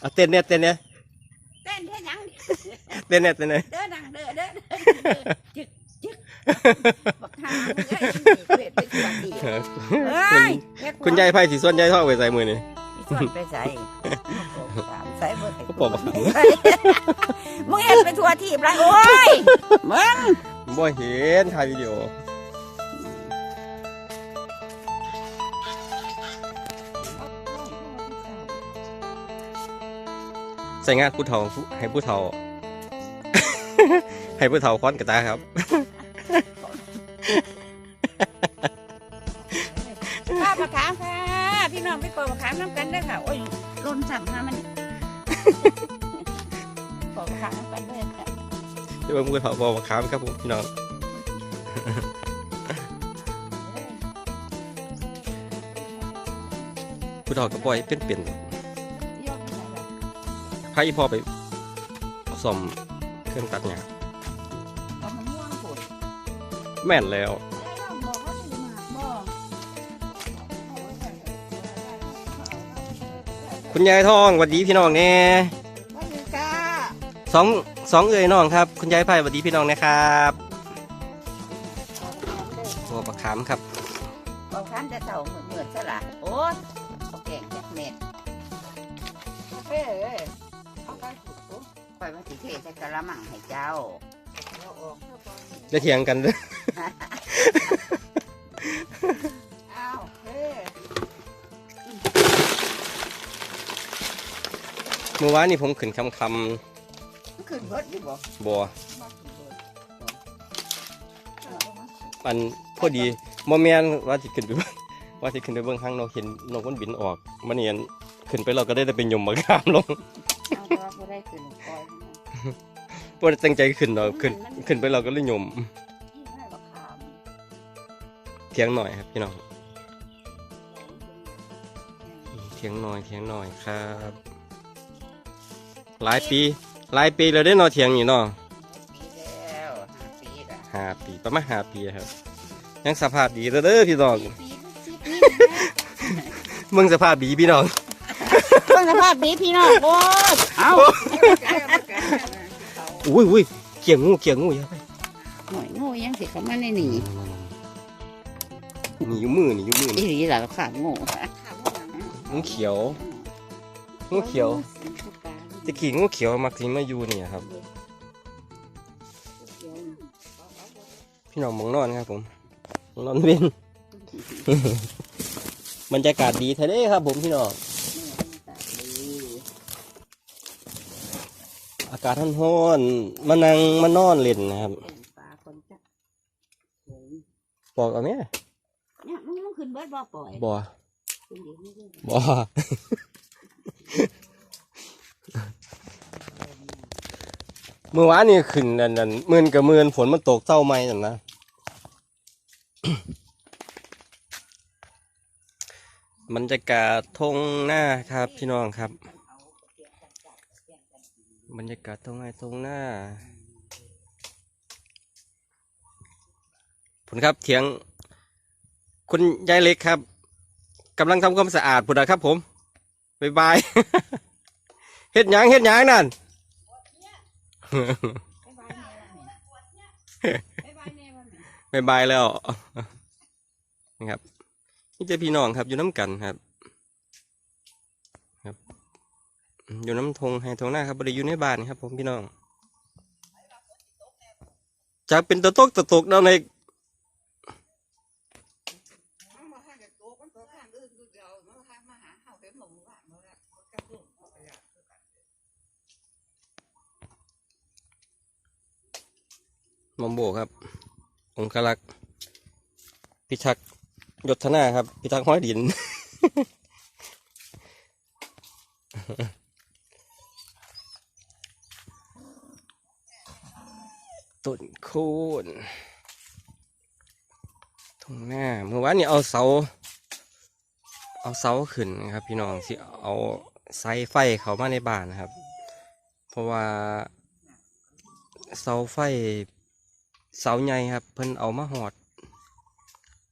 เอาเต้นเนี่ยเต้นเนี่ยเต้นเท่ยังเต้นเนี่ยเต้นเนี่ยเด้อดังเด้อเด้อเด้อจึกจึกบักหามึงเอ้ยเวทไปสวัสดีเอ้ยแม่กวางคุณยายไพ่สีส้นยายทองไปใส่มือนี่ส่วนไปใส่ใส่เบอร์เขาบอกว่ามึงเห็นไปทัวทีบไรโอ้ยมึงบ่เห็นถ่ายวิดีโอ ส่งานผู้เฒ่าให้ผู้เฒ่า ให้ผู้เฒ่าค้อนกระตาครับข้าวมะขามค่ะ พี่น้องไปกอมะขามน้ำกันเด้อค่ะ โอ้ยล้นสั่งมามันกอมะขามน้ำกันเด้อค่ะเดี๋ยวผู้เฒ่าบอกมาค้ามครับผมพี่น้องผู้เฒ่าก็ปล่อยเป็นเปลี่ยนาอีพ่อไปซ่อมเครื่องตัดหญ้าเอามะม่วงผุดแม่นแล้วบอกว่าสิมาบอกคุณยายทองสวัสดีพี่น้องแน่ว่าสิจ้าสองสองเอ่ยน้องครับ คุณยายไพ่สวัสดีพี่น้องนะครับตัวประคามครับบอกคันจะเต่าเหมือนเหมือนซะละโอ้ยเอาแกงจากเม็ดเอ้ย เอ้ยเอาไปผุดปุ๊บปล่อยมาสิเทใส่กระมังให้เจ้าเอาออกจะเถียงกันเด้ออ้าวเฮ้ยเมื่อวานนี่ผมขึ้นคำคมันขึ้นเบิดอยู่บ่ำบัวอันพอดีโมเมนว่าจะขึ้นไปเบิ่งว่าจะขึ้นไปเบิ่งข้างนอกเห็นนกมันบินออก มันเนียนขึ้นไปเราก็ได้แต่เป็นยมมากามลง ได้ขึ้นปล่อยมันพอตั้งใจขึ้นเราขึ้นขึ้นไปเราก็เลยยมที่ให้บักขามเถียงหน่อยครับพี่น้องเถียงหน่อยเถียงหน่อยครับ หลายปี หลายปีเราได้เนอเถียงนี่เนาะปีแล้วห้าปีละห้าปีประมาณห้าปีครับ ยังสภาพดีเด้อเด้อพี่น้องปีสิบปีมึงสภาพดีพี่น้อง เพิ่งสภาพดีพี่น้องโอ้ยเอาอุ้ยอุ้ยเกี่ยงงูเกี่ยงงูอย่าไปหน่อยงูยังสิเขามาในนี่หนีอยู่มือหนีอยู่มืออีนี่หลีหล่ะขางูงูเขียวงูเขียวจะขี่งูเขียวมักสิมาอยู่เนี่ยครับ พี่น้องหมองนอนครับผมหมองนอนเว้นบรรยากาศดีแท้เด้ครับผมพี่น้องากาศร้อนๆมานั่งมานอนเล่นนะครับปลาคนจะบอกเอาไหมเนี่ยมึงมึงขึ้นเบิดบ่ปล่อยบ่ขึ้นเดี๋ยวนี้ด้วยบ่เมื่อวานนี่ขึ้นนั่นนั่นหมื่นกับหมื่นฝนมันตกเศร้าไหมนั่นนะบรรยากาศทงหน้าครับพี่น้องครับ บรรยากาศทงไงทงหน้าผลครับเถียง คุณยายเล็กครับกำลังทำความสะอาดผุดนะครับผมบายบายเฮ็ดหยังเฮ็ดหยังนั่นบายบายแล้วนะครับนี่จะพี่น้องครับอยู่น้ำกันครับ อยู่น้ำทงให้ทงหน้าครับบริยูในบ้านครับ ผมพี่น้องจากเป็นตะตกตะตกเดาในมอมโบครับ องคลักษ์พิทักษ์ยศธนาครับ พิทักษ์ห้อยดิน ต้นโคนตรงหน้าเมื่อวานนี้เอาเสา เอาเสาขึ้นนะครับ พี่น้องสิเอาสายไฟเขามาในบ้านนะครับ เพราะว่าเสาไฟเสาใหญ่ครับ เพิ่นเอามาหอด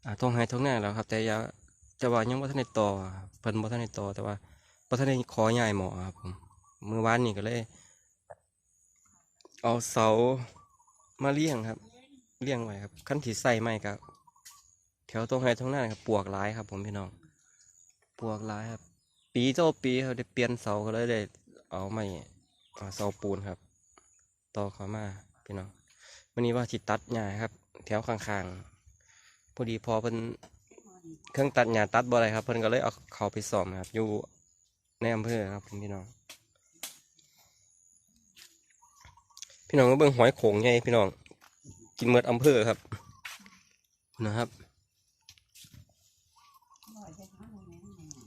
อ่าตรงไห้ตรงหน้าแล้วครับ แต่ยาแต่ว่ายังบ่ทันได้ต่อเพิ่นบ่ทันได้ต่อแต่ว่าบ่ทันได้ขอย้ายหมอครับผมเมื่อวานนี่ก็เลย เอาเสา มาเลี้ยงครับ เลี้ยงไว้ครับขั้นที่ใส่ไม้กับแถวตรงไหนตรงนั้นครับปวกหลายครับ ผมพี่น้องปวกหลายครับ ปีเจ้าปีเขาได้เปลี่ยนเสาก็เลยได้เอาไม้เอาเสาปูนครับต่อเข้ามาพี่น้องวันนี้ว่าจิตัดหญ้าครับ แถวข้างๆพอดีพอเพิ่นเครื่องตัดหญ้าตัดบ่อะไรครับ เพิ่นก็เลยเอาเขาไปซ่อมครับ อยู่ในอำเภอครับพี่น้อง พี่น้องก็เบิ่งหอยโขงไงพี่น้อง กินเมือดอำเภอครับนะครับ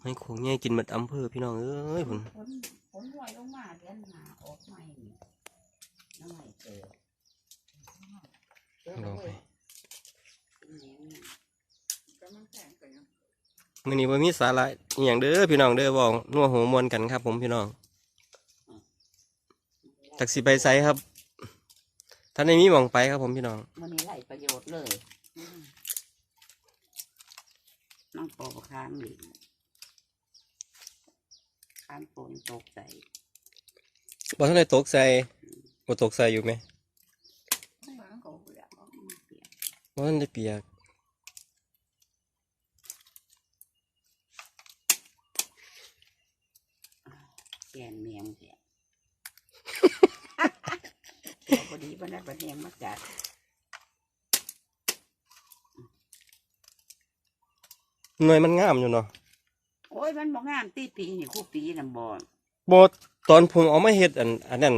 หอยโขงไงกินเมือดอำเภอพี่น้องเอ้ยผมผลผลลอยลงมาเดือนหนาออกใหม่นี่น้ำใหม่เจอเจอลองไปก็มันแข็งกันยังมื่อนี้ว่ามีสาระอหย่างเด้อพี่น้องเด้อบอกนัวหัวมวนกันครับ ผมพี่น้องตักสิไปไซครับ ท่านในมีหมองไปครับผมพี่น้องมันนี้ไรประโยชน์เลยอืมน้องโปประคามหลิข้ามฝนตกใส่บอกท่านในตกใส่บ่ตกใส่อยู่ไหมมันก็เบื่อมันเปียกบอกท่านได้เปียกแกนเมียงเสีย พอดีวันนั้นวันเนียง มาจัดหน่วยมันงามอยู่เนาะโอ้ยมันบอกงามตีปีนี่คู่ปีน่ะบอลบตอนผมเอามาเฮ็ดอันอันนั้น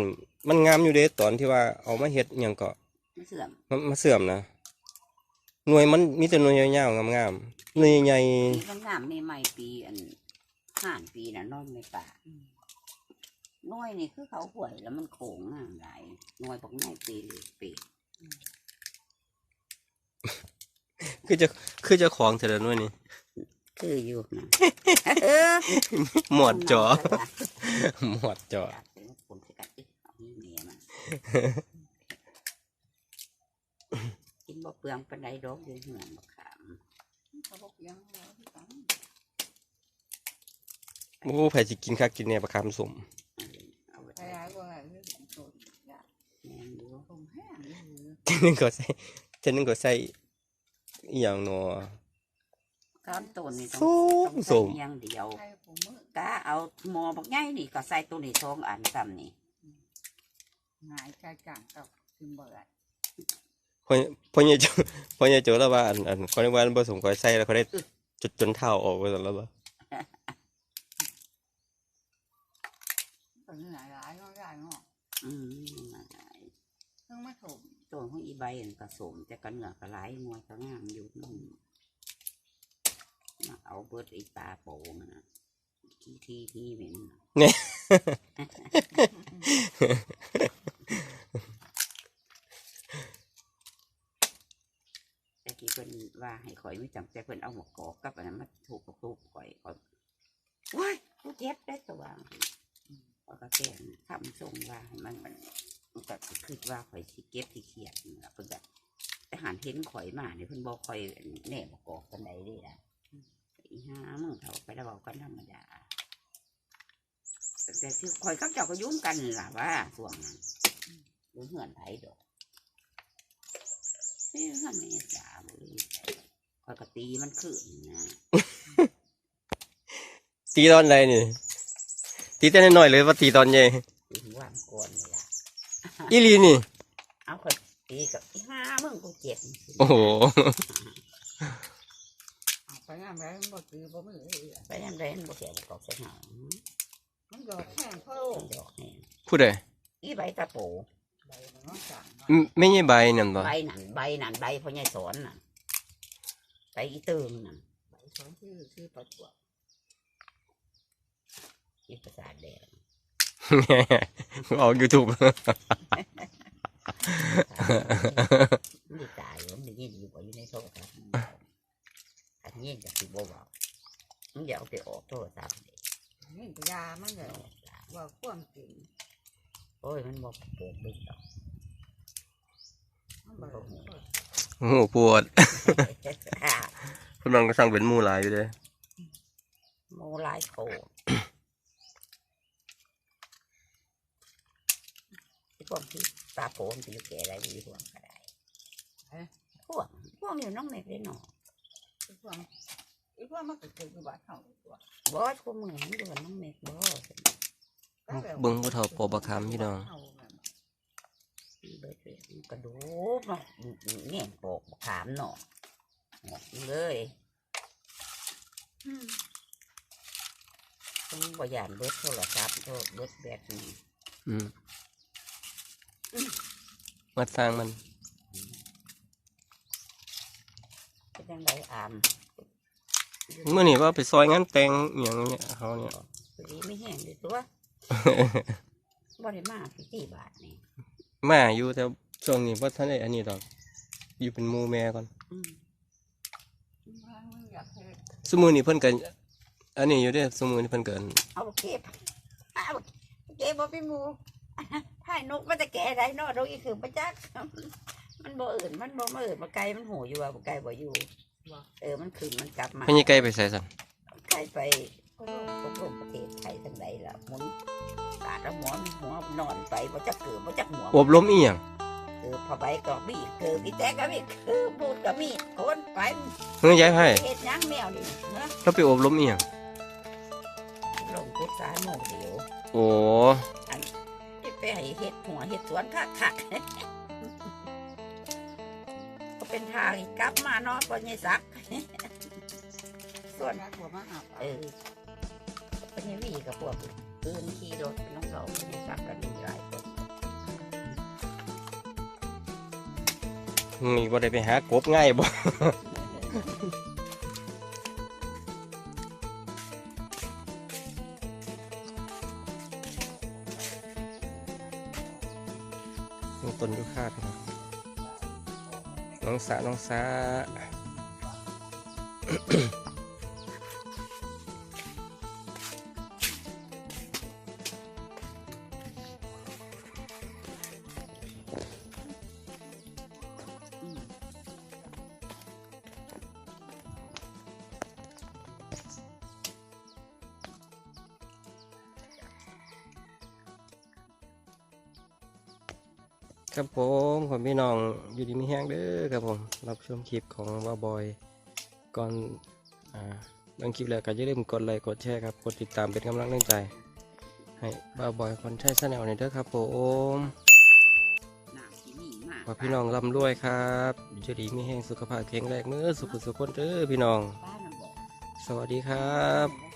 มันงามอยู่เด้ตอนที่ว่าเอามาเฮ็ดอหย่างก็มันเสื่อมมันมาเสื่อมนะหน่วยมันมีแต่หน่วยยาวๆงามๆหน่วยใหญ่ปีมันงามไม่ใหม่ปีอันห่านปีน่ะนอนในป่าห น้อยนี่คือเขาห่วยแล้วมันโขงงามหลายหน้อยบอกง่ายปีเลยปีๆคือจะคือจะของแต่ละหน่วยนี่คืออยู่นะหมวดจอหมวดจออยากเป็นคนสกัดอีกเอานี่เมียมันกินบ่เปลืองปันไดดอกอยู่เหมือนบักขามเขาบอกยังแล้วที่ตังโอ้ไผสิกินคักกินเนี่ยประคำสม เอาไป ใช่ว่าเรื่องโสดอยาก แมงดู คงแห้งหรือ เจ นึงก็ใส่เจนึงก็ใส่อหย่างเนาะก้อนต้นนี่ต้องส้มต้องส้ใส่มเพียงเดียว ใช่ผมมือกะเอาหมอบักใหญ่นี่ก็ใส่ตัวนี้สองอันซ้ำนี่หงายใจกลางกับซิมเบอร์พอพอเนี่ยโจพอเนี่ยโจแล้วว่าอันอันเขาเรียกว่าอันผสมก็ใส่แล้วเขาได้จุดจนเท้าออกไปหมดแล้วบ่ก็เหนื่อยหลายก็ได้เนาะอืมนั่นแหละ เพิ่งมาถม ตัวของอีใบอันผสมแต่ก็เหนือก็หลายงวยก็งามอยู่นุ่มมาเอาเบิดไอีตาโป่งนะทีทีทีเหม็นน่ะแต่กี้เพิ่นว่าให้ข่อยไม่จำแต่เพิ่นเอาหมวกกอกกับอันนั้นมาถูกกับถูกข่อยข่อยว้ายกูเจ็บได้ตัวางข่อยก็แกล้งทำทรงว่าให้มันมัน ก็คิดว่าข่อยสิเก็บที่เขียดนี่ล่ะเพิ่นก็แต่หันเห็นข่อยมาเนี่ยเพิ่นบอกข่อยแหน่หมวกกอกกันใดเด้ล่ะอีห้ามึงเขาไปแล้วบอกกันธรรมดาแต่ที่ข่อยกับเจ้าก็ยุ่งกันนี่ล่ะว่าส่วงนั้นรู้เหือนไผดอกนี่ท่านนี่จ่าบุรีคอยกตีมันขึ้นนะตีตอนใดนี่ตีแต่น้อยๆเลยว่าตีตอนใหญ่ตีว่างก่อนนี่ล่ะ อีหลีนี่ เอาคอยตีกับอีห้ามึงกูเจ็บโอ้โห เอาไปงานแล้วมันบ่คือบ่มือเลยไปยังไงมันบ่เสียกอกเสียหางมันดอกแห้งเขามันดอกแห้งพูดได้อีใบตะโปใบมันก็สั่งอืมไม่ใช่ใบนั่นบ่ใบนั่นใบนั่นใบพ่อใหญ่สอนน่ะใบอีเติมนั่นใบสองชื่อชื่อประกวดอีประสาทแดง ออกยูทูบมั นได้ตายมันได้ยินอยู่บ่อยู่ในโทรศัพท์อันนี้จะสิบ่บอกมันอย่าเอาไปออกโทรศัพท์เด็กนี่ก็ยามันเลยว่าความจริงโอ้ยมันบอกเกิดดึกดอกมันบ่โอ้โหปวดคุณน้องก็สั่งเป็นหมูหลายอยู่เลยโมลายโคพวก ที่ตาโผล่มันอยู่แก่อะไรมีห่วงก็ได้พวกพวกอยู่น้องเม็ดเลยเนาะไอ้พวกไอ้พวกมันก็เกิดอยู่บ้านเฮาตัวบอสพวกมึงมันอยู่กับน้องเม็ดบอสเบิ่งผู้เฒ่าปอบักคำพี่น้อง เบิดเลยมันกระดูกเนาะแง่งปอกขามเนาะหมดเลยต้องบยานเบิดโทรศัพท์โทรเบิดแบตนี่อืม มาสร้างมันเป็นยังไงอามเมื่อนี่ว่าไปซอยงานแต่งอหย่างเนี้ยเขาเนี่ยพอดีไม่แห้งเลยตัวบ่ได้มาพี่ตีบาทนี่มาอยู่แต่ช่วงนี้ว่าท่านได้อันนี้ดอก อยู่เป็นหมูแม่ก่อนอืมมันอยากให้สมือนี่เพิ่นกันอันนี้อยู่เด้อสมือนี่เพิ่นเกินเอาเก็บเอาเก็บบ่พี่หมู ถ่ายนกมันจะแก่ได้เนาะนกอีคือประจักมันบ่อื่นมันบ่มาอื่นมาไกลมันหูอยู่ว่าบ่ไกลบ่อยู่เออมันขึ้นมันกลับมาเพิ่นยังไกลไปใส่สั่นไกลไปก็ร่วมประเทศไทยทั้งใดล่ะหมุนตาดแล้วหัวหัวนอนไปบ่จักเกิดบ่จักหัวอบรมอีหยังเออพอใบก็มีเกิดอีแตกก็มีคือบูดก็มีคนไปเฮ้ยยายไพ่เฮ็ดหยังแมวนี่เนาะเราไปอบรมอีหยังลงกุศลโมเดียวโอ้ ไปให้เฮ็ดหัวเฮ็ดสวนคักคักๆก็เป็นทางอีกกลับมาเนาะก็ยังสักส่วนนักหัวมาอาบเออก็ยังมีกับพวกอื่นขี่รถน้องเราก็ยังสักกันมีหลายคนนี่บ่ได้ไปหากบง่ายบ่ น้องต้นยุคาพี่น้องน้องสาน้องสา ครับผมขอพี่น้องอยู่ดีมีแห้งเด้อครับผมรับชมคลิปของว่าบอยก่อนอ่าลงคลิปแล้วก็อย่าลืมกดไลค์กดแชร์ครับกดติดตามเป็นกำลังใจ ให้บ้าบอยคอนใช้ชาแนลในอยเด้อครับผมน้ำที่นี่มากขอพี่น้องร่ำรวยครับอยู่ดีมีแห้งสุขภาพแข็งแรงเมื่อสุขสุขคนเด้อพี่น้องป้าน้ำบอกสวัสดีครับบ